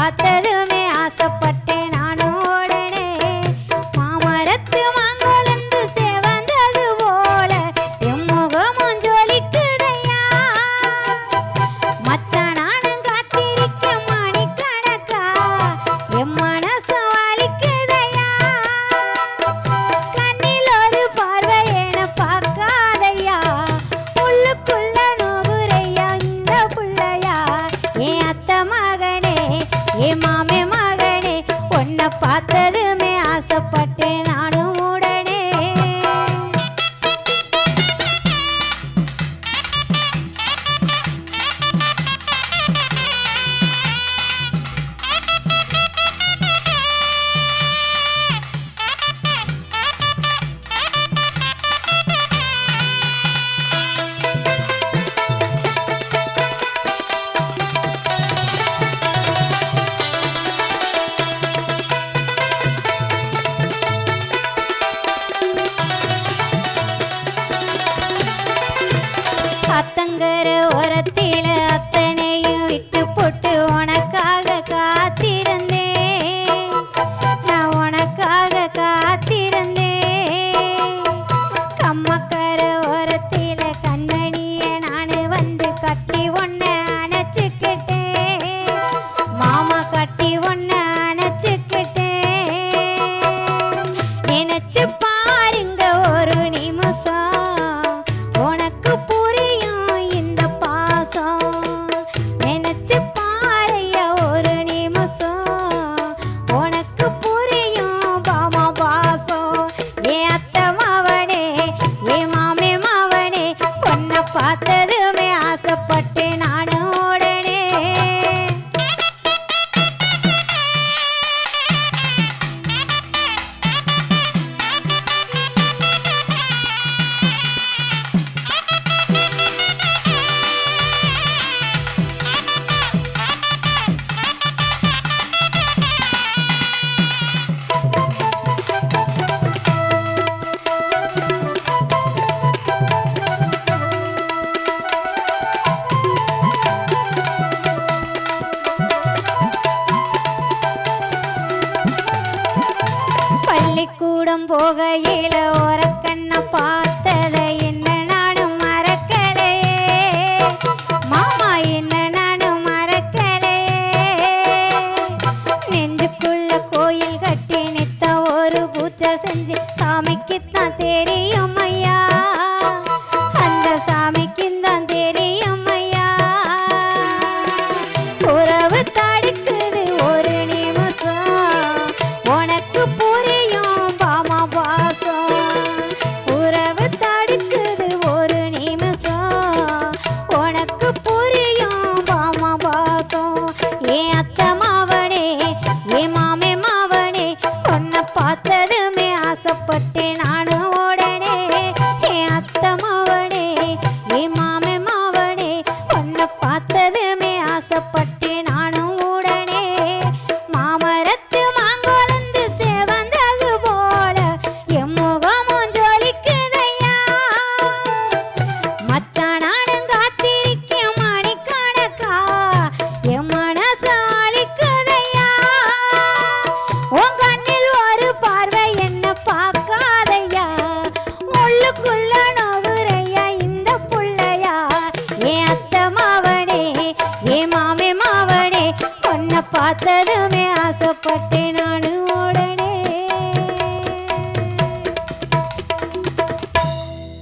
பார்த்தது ஓரத்தில கண்மணிய நானு வந்து கட்டி ஒன்ன அணைச்சுக்கிட்டேன் மாமா கட்டி ஒன்ன அணைச்சுக்கிட்டேன் நினைச்ச பள்ளிக்கூடம் போகையில ஓரக்கண்ண பார்த்ததை என்ன நானும் மறக்கலே. மாமா என்ன நானும் மறக்கலே. நெஞ்சுக்குள்ள கோயில் கட்டி நித்த ஒரு பூச்சை செஞ்சு பார்த்ததுமே